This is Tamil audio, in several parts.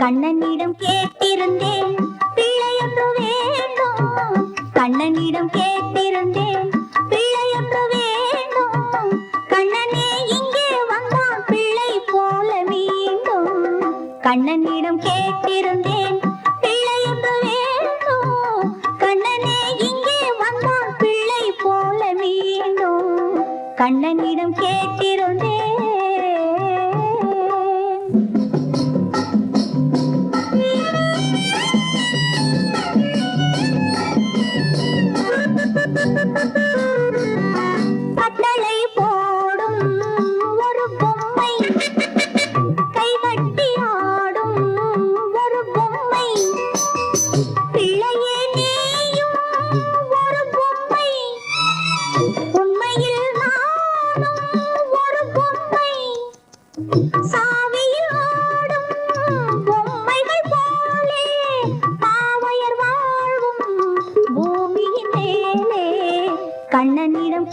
கண்ணனிடம் கேட்டிருந்தேன். பிள்ளையொன்று வேண்டும். கண்ணனிடம் கேட்டிருந்தேன். பிள்ளையொன்று வேண்டும். கண்ணனே இங்கே வந்தான் பிள்ளை போல மீண்டும். கண்ணனிடம் கேட்டிருந்தேன். பிள்ளையொன்று வேண்டும். கண்ணனே இங்கே வந்தான் பிள்ளை போல மீண்டும். கண்ணனிடம் கேட்டிருந்தேன். உண்மையில் நானும் ஒரு பொம்மை. சாவியில் ஆடும் பொம்மைகள் போலே பாவையர் பூமியின் மேலே. கண்ணனிடம்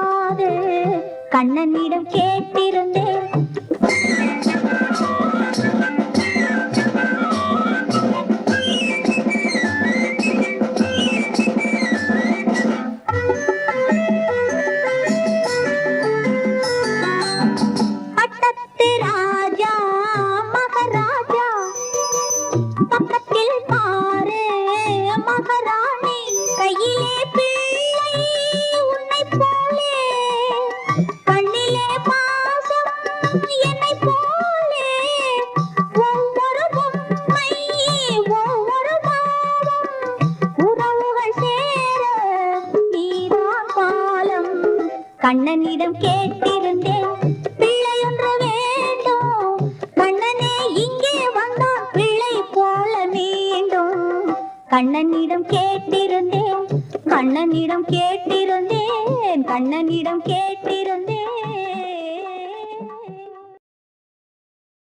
தொடாது கண்ணனிடம் கேட்டிருந்தேன். ராஜா பக்கத்தில் பாரு மகாராணி கையிலே கண்ணனிடம் கேட்டிருந்தேன் பிள்ளை ஒன்று வேண்டும். கண்ணனே இங்கே வந்தான் பிள்ளை போல மீண்டும் கண்ணனிடம் கேட்டிருந்தேன் கண்ணனிடம் கேட்டிருந்தேன் கண்ணனிடம் கேட்டிருந்தேன்.